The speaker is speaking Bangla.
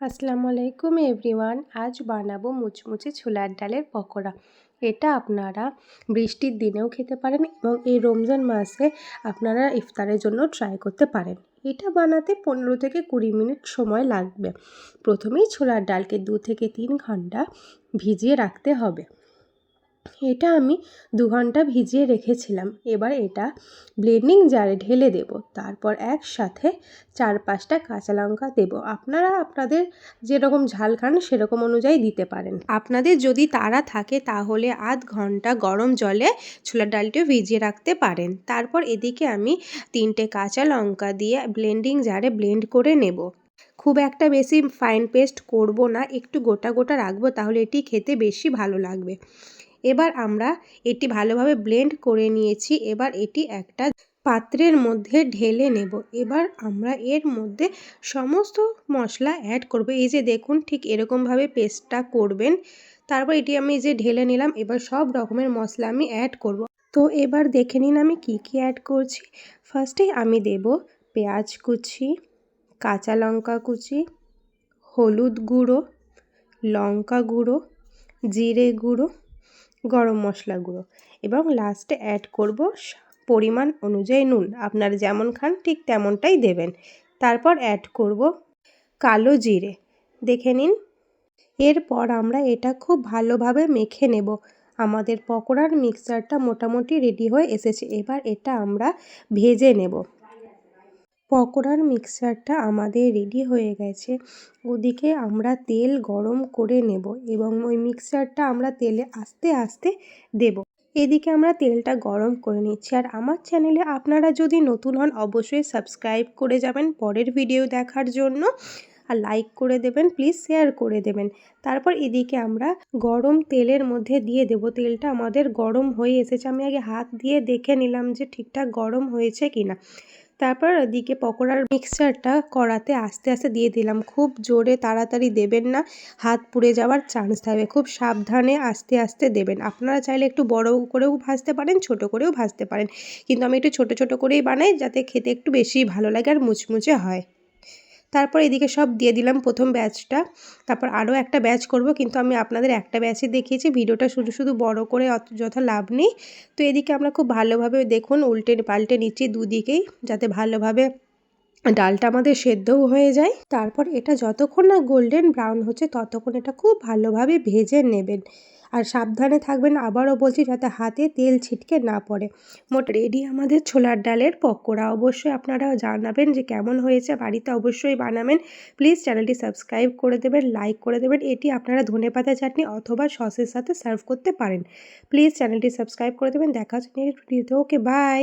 আসসালামু আলাইকুম এভরিওয়ান, আজ বানাবো মুচমুচে ছোলার ডালের পকোড়া। এটা আপনারা বৃষ্টির দিনেও খেতে পারেন এবং এই রমজান মাসে আপনারা ইফতারের জন্য ট্রাই করতে পারেন। এটা বানাতে পনেরো থেকে কুড়ি মিনিট সময় লাগবে। প্রথমেই ছোলার ডালকে দু থেকে তিন ঘণ্টা ভিজিয়ে রাখতে হবে। এটা আমি দু ঘণ্টা ভিজিয়ে রেখেছিলাম। এবার এটা ব্লেন্ডিং জারে ঢেলে দেব। তারপর একসাথে চার পাঁচটা কাঁচা লঙ্কা দেব। আপনারা আপনাদের যেরকম ঝাল খান, সেরকম অনুযায়ী দিতে পারেন। আপনাদের যদি তারা থাকে, তাহলে আধ ঘণ্টা গরম জলে ছোলার ডালটিও ভিজিয়ে রাখতে পারেন। তারপর এদিকে আমি তিনটে কাঁচা লঙ্কা দিয়ে ব্লেন্ডিং জারে ব্লেন্ড করে নেব। খুব একটা বেশি ফাইন পেস্ট করব না। একটু গোটা গোটা রাখব, তাহলে এটি খেতে বেশি ভালো লাগবে। এবার আমরা এটি ভালোভাবে ব্লেন্ড করে নিয়েছি। এবার এটি একটা পাত্রের মধ্যে ঢেলে নেব। এবার আমরা এর মধ্যে সমস্ত মশলা অ্যাড করব। এই যে দেখুন, ঠিক এরকমভাবে পেস্টটা করবেন। তারপর এটি আমি যে ঢেলে নিলাম, এবার সব রকমের মশলা আমি অ্যাড করব। তো এবার দেখে নিন আমি কি কি অ্যাড করছি। ফার্স্টেই আমি দেব পেঁয়াজ কুচি, কাঁচা লঙ্কা কুচি, হলুদ গুঁড়ো, লঙ্কা গুঁড়ো, জিরে গুঁড়ো গরম মশলা গুঁড়ো। এবং লাস্টে অ্যাড করব পরিমাণ অনুযায়ী নুন। আপনারা যেমন খান, ঠিক তেমনটাই দেবেন। তারপর অ্যাড করব কালো জিরে। দেখে নিন। এরপর আমরা এটা খুব ভালোভাবে মেখে নেব। আমাদের পকোড়ার মিক্সারটা মোটামুটি রেডি হয়ে এসেছে। এবার এটা আমরা ভেজে নেব। পকোড়ার মিক্সারটা আমাদের রেডি হয়ে গেছে। ওদিকে আমরা তেল গরম করে নেব এবং ওই মিক্সারটা আমরা তেলে আস্তে আস্তে দেব। এদিকে আমরা তেলটা গরম করে নিচ্ছি। আর আমার চ্যানেলে আপনারা যদি নতুন হন, অবশ্যই সাবস্ক্রাইব করে যাবেন পরের ভিডিও দেখার জন্য। আর লাইক করে দেবেন প্লিজ শেয়ার করে দেবেন। তারপর এদিকে আমরা গরম তেলের মধ্যে দিয়ে দেব। তেলটা আমাদের গরম হয়ে এসেছে। আমি আগে হাত দিয়ে দেখে নিলাম যে ঠিকঠাক গরম হয়েছে কি না তারপর দিকে পকোড়ার মিক্সচারটা কড়াতে আস্তে আস্তে দিয়ে দিলাম। খুব জোরে তাড়াতাড়ি দেবেন না। হাত পুড়ে যাওয়ার চান্স থাকবে। খুব সাবধানে আস্তে আস্তে দেবেন। আপনারা চাইলে একটু বড় করেও ভাজতে পারেন, ছোট করেও ভাজতে পারেন। কিন্তু আমি একটু ছোট ছোট করেই বানাই যাতে খেতে একটু বেশি ভালো লাগে আর মুচমুচে হয়। তারপর এদিকে সব দিয়ে দিলাম প্রথম ব্যাচটা তারপর আরও একটা ব্যাচ করব, কিন্তু আমি আপনাদের একটা ব্যাচে দেখিয়েছি, ভিডিওটা শুধু শুধু বড় করে অত যথা লাভ নেই। তো এদিকে আমরা খুব ভালোভাবে দেখুন, উল্টে পাল্টে নিচ্ছি দুদিকেই, যাতে ভালোভাবে ডালটা আমাদের সেদ্ধও হয়ে যায়। তারপর এটা যতক্ষণ না গোল্ডেন ব্রাউন হচ্ছে, ততক্ষণ এটা খুব ভালোভাবে ভেজে নেবেন। আর সাবধানে থাকবেন, আবারও বলছি, যাতে হাতে তেল ছিটকে না পড়ে। মোট রেডি আমাদের ছোলার ডালের পকোড়া। অবশ্যই আপনারা জানাবেন যে কেমন হয়েছে। বাড়িতে অবশ্যই বানাবেন। প্লিজ চ্যানেলটি সাবস্ক্রাইব করে দেবেন লাইক করে দেবেন। এটি আপনারা ধনে পাতা চাটনি অথবা সসের সাথে সার্ভ করতে পারেন। প্লিজ চ্যানেলটি সাবস্ক্রাইব করে দেবেন। দেখা হচ্ছে ওকে বাই